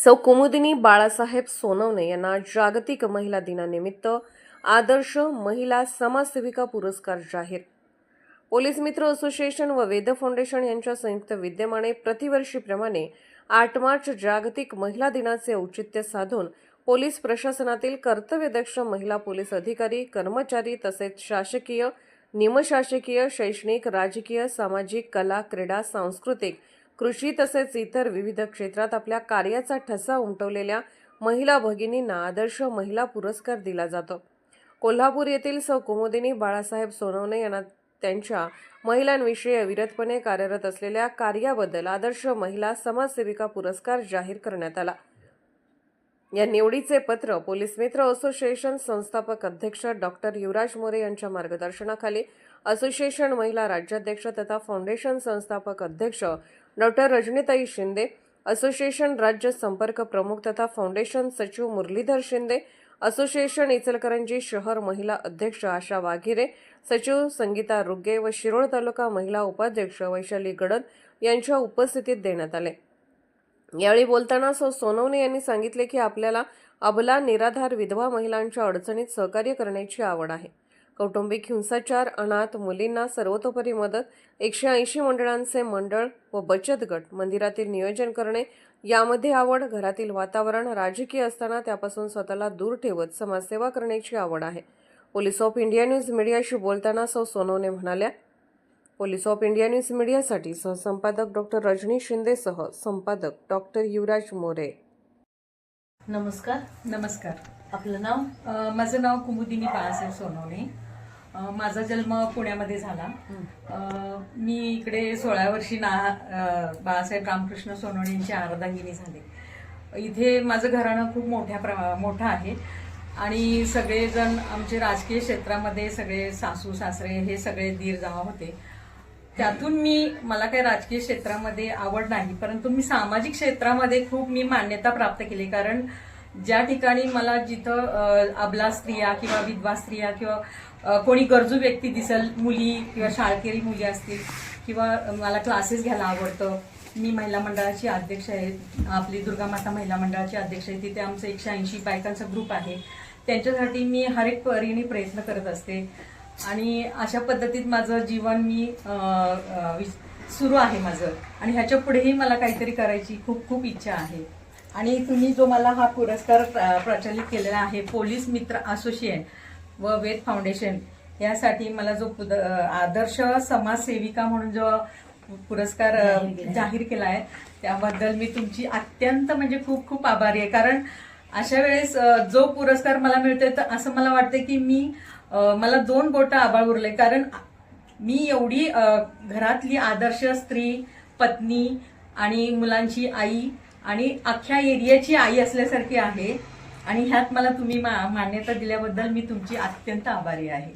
सौ कुमुदिनी बाळासाहेब सोनवणे यांना जागतिक महिला दिनानिमित्त आदर्श महिला समाजसेविका पुरस्कार जाहीर. पोलीस मित्र असोसिएशन व वेद फाउंडेशन यांच्या संयुक्त विद्यमाने प्रतिवर्षीप्रमाणे आठ मार्च जागतिक महिला दिनाचे औचित्य साधून पोलीस प्रशासनातील कर्तव्यदक्ष महिला पोलीस अधिकारी कर्मचारी तसेच शासकीय निमशासकीय शैक्षणिक राजकीय सामाजिक कला क्रीडा सांस्कृतिक कृषी तसेच इतर विविध क्षेत्रात आपल्या कार्याचा ठसा उमटवलेल्या महिला भगिनींना आदर्श महिला पुरस्कार दिला जातो. कोल्हापूर येथील सौ. कुमुदिनी बाळासाहेब सोनवणे यांना त्यांच्या महिलांविषयी अविरतपणे कार्यरत असलेल्या कार्याबद्दल आदर्श महिला समाजसेविका पुरस्कार जाहीर करण्यात आला. या निवडीचे पत्र पोलीस मित्र असोसिएशन संस्थापक अध्यक्ष डॉक्टर युवराज मोरे यांच्या मार्गदर्शनाखाली असोसिएशन महिला राज्याध्यक्ष तथा फाउंडेशन संस्थापक अध्यक्ष डॉक्टर रजनीताई शिंदे असोसिएशन राज्य संपर्क प्रमुख तथा फाउंडेशन सचिव मुरलीधर शिंदे असोसिएशन इचलकरंजी शहर महिला अध्यक्ष आशा वाघिरे सचिव संगीता रुग्गे व शिरोळ तालुका महिला उपाध्यक्ष वैशाली गडद यांच्या उपस्थितीत देण्यात आले. यावेळी बोलताना सो सोनवणे यांनी सांगितले की आपल्याला अबला निराधार विधवा महिलांच्या अडचणीत सहकार्य करण्याची आवड आहे. कौटुंबिक हिंसाचार अनाथ मुलींना सर्वतोपरी मदत एकशे ऐंशी मंडळांचे मंडळ व बचत गट मंदिरातील नियोजन करणे यामध्ये आवड घरातील वातावरण राजकीय असताना त्यापासून स्वतःला दूर ठेवत समाजसेवा करण्याची आवड आहे. पोलीस ऑफ इंडिया न्यूज मीडियाशी बोलताना सौ सोनवणे म्हणाल्या पोलीस ऑफ इंडिया न्यूज मीडियासाठी सहसंपादक डॉक्टर रजनी शिंदेसह संपादक डॉक्टर युवराज मोरे. नमस्कार. नमस्कार. आपलं नाव? माझं नाव कुमुदिनी बाळासाहेब सोनवणे. माझा जन्म पुण्यामध्ये झाला. मी इकडे सोळा वर्षी ना बाळासाहेब रामकृष्ण सोनवणे यांची आराधांगिनी झाले. इथे माझं घराणं खूप मोठ्या प्र मोठं आहे. आणि सगळेजण आमचे राजकीय क्षेत्रामध्ये सगळे सासू सासरे हे सगळे दीर जावा होते. त्यातून मी मला काही राजकीय क्षेत्रामध्ये आवड नाही परंतु मी सामाजिक क्षेत्रामध्ये खूप मी मान्यता प्राप्त केली. कारण ज्या ठिकाणी मला जिथं अबला स्त्रिया किंवा विधवा स्त्रिया किंवा कोणी गरजू व्यक्ती दिसेल मुली किंवा शाळकरी मुली असतील किंवा मला क्लासेस घ्यायला आवडतं. मी महिला मंडळाची अध्यक्ष आहे. आपली दुर्गा माता महिला मंडळाची अध्यक्ष आहे. तिथे आमचं एकशे ऐंशी बायकांचा ग्रुप आहे. त्यांच्यासाठी मी हर एक परीने प्रयत्न करत असते. आणि अशा पद्धतीत माझं जीवन मी सुरू आहे माझं. आणि ह्याच्या पुढेही मला काहीतरी करायची खूप खूप इच्छा आहे. आणि तुम्ही जो मला हा पुरस्कार प्र- प्रचलित केलेला आहे पोलीस मित्र असोसिएशन व वेद फाउंडेशन यासाठी मला जो आदर्श समाजसेविका म्हणून जो पुरस्कार जाहीर केला आहे. त्याबद्दल मी तुमची अत्यंत म्हणजे खूप खूप आभारी आहे. कारण अशा वेळेस जो पुरस्कार मला मिळतोय तर असं मला वाटतं की मी मला दोन बोट आबाळ उरले कारण मी एवढी घरातली आदर्श स्त्री पत्नी आणि मुलांची आई आणि अख्ख्या एरियाची आई असल्यासारखी आहे. आणि ह्यात मला तुम्ही मा- मान्यता दिल्याबद्दल मी तुमची अत्यंत आभारी आहे.